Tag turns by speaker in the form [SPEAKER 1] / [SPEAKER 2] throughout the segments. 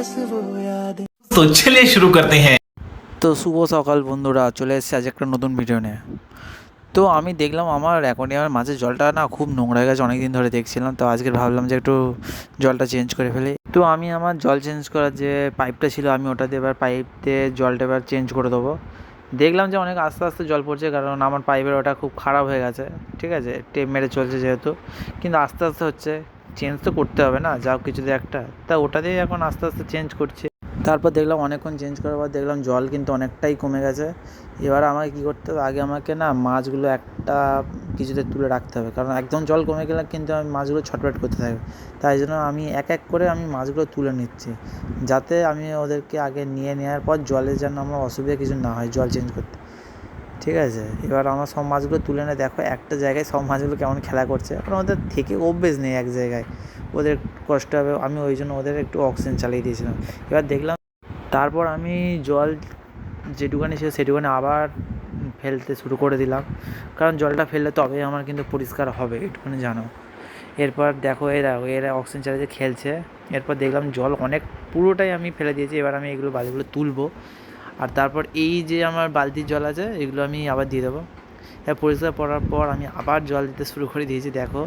[SPEAKER 1] बस वो यादें
[SPEAKER 2] तो चलिए शुरू करते हैं
[SPEAKER 3] তো শুভ সকাল বন্ধুরা চলে এসেছে আজ একটা নতুন ভিডিও নিয়ে তো আমি দেখলাম আমার অ্যাকোয়ারিয়ামের মাঝে জলটা না খুব নোংরা হয়ে গেছে অনেক দিন ধরে দেখছিলাম তো আজকে ভাবলাম যে একটু জলটা চেঞ্জ করে ফেলি তো আমি আমার জল চেঞ্জ করার যে পাইপটা ছিল আমি ওটা দিয়ে এবার পাইপ দিয়ে জলটা এবার চেঞ্জ করে দেবো দেখলাম যে অনেক আস্তে আস্তে জল পড়ছে কারণ আমার পাইপের ওটা খুব খারাপ হয়ে গেছে ঠিক আছে টেপ মেরে চলছে যেহেতু কিন্তু আস্তে আস্তে হচ্ছে চেঞ্জ তো করতে হবে না, যাও কিছু দিয়ে একটা। তা ওটা দিয়ে এখন আস্তে আস্তে চেঞ্জ করছে। তারপর দেখলাম অনেকক্ষণ চেঞ্জ করার পর দেখলাম জল কিন্তু অনেকটাই কমে গেছে। এবার আমাকে কী করতে হবে? আগে আমাকে না মাছগুলো একটা কিছুতে তুলে রাখতে হবে। কারণ একদম জল কমে গেলে কিন্তু আমি মাছগুলো ছটফট করতে থাকবে তাই জন্য আমি এক এক করে আমি মাছগুলো তুলে নিচ্ছি। যাতে আমি ওদেরকে আগে নিয়ে নেওয়ার পর জলে যেন আমার অসুবিধা কিছু না হয় জল চেঞ্জ করতে। ঠিক আছে? এবার আমার সব মাছগুলো তুলে এনে দেখো, একটা জায়গায় সব মাছগুলো কেমন খেলা করছে। কারণ ওদের থেকে অভ্যেস নেই এক জায়গায়। ওদের কষ্ট হবে, আমি ওই জন্য ওদের একটু অক্সিজেন চালিয়ে দিয়েছিলাম। এবার দেখলাম, তারপর আমি জল যেটুখানি ছিল সেটুখানি আবার ফেলতে শুরু করে দিলাম। কারণ জলটা ফেললে তবে আমার কিন্তু পরিষ্কার হবে এটুখানি জানো। এরপর দেখো এরা এরা অক্সিজেন চালিয়ে খেলছে। এরপর দেখলাম জল অনেক, পুরোটাই আমি ফেলে দিয়েছি। এবার আমি এগুলো বালিগুলো তুলবো। আর তারপর এই যে আমার বালতির জল আছে, এগুলো আমি আবার দিয়ে দেবো। এবার পরিষ্কার করার পর আমি আবার জল দিতে শুরু করে দিয়েছি, দেখো।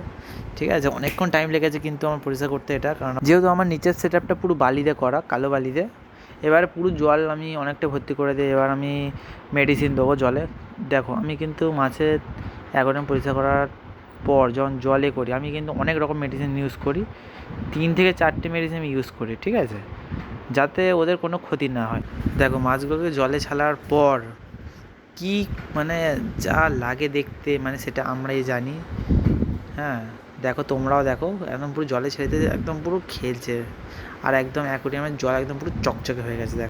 [SPEAKER 3] ঠিক আছে? অনেকক্ষণ টাইম লেগেছে কিন্তু আমার পরিষ্কার করতে এটা, কারণ যেহেতু আমার নিচের সেট আপটা পুরো বালি দিয়ে করা, কালো বালিতে, এবারে পুরো জল আমি অনেকটা ভর্তি করে দিই এবার আমি মেডিসিন দেবো জলে। দেখো, আমি কিন্তু মাছের অ্যাকোয়ারিয়াম পরিষ্কার করার পর যখন জলে করি, আমি কিন্তু অনেক রকম মেডিসিন ইউজ করি। তিন থেকে চারটে মেডিসিন আমি ইউজ করি, ঠিক আছে? যাতে ওদের কোনো ক্ষতি না হয়। দেখো, মাছগুলোকে জলে ছাড়ার পর কি মানে যা লাগে দেখতে মানে সেটা আমরাই জানি। হ্যাঁ দেখো, তোমরাও দেখো, একদম পুরো জলে ছেড়ে একদম পুরো খেলছে। আর একদম অ্যাকোরিয়ামের জল একদম পুরো চকচকে হয়ে গেছে, দেখো।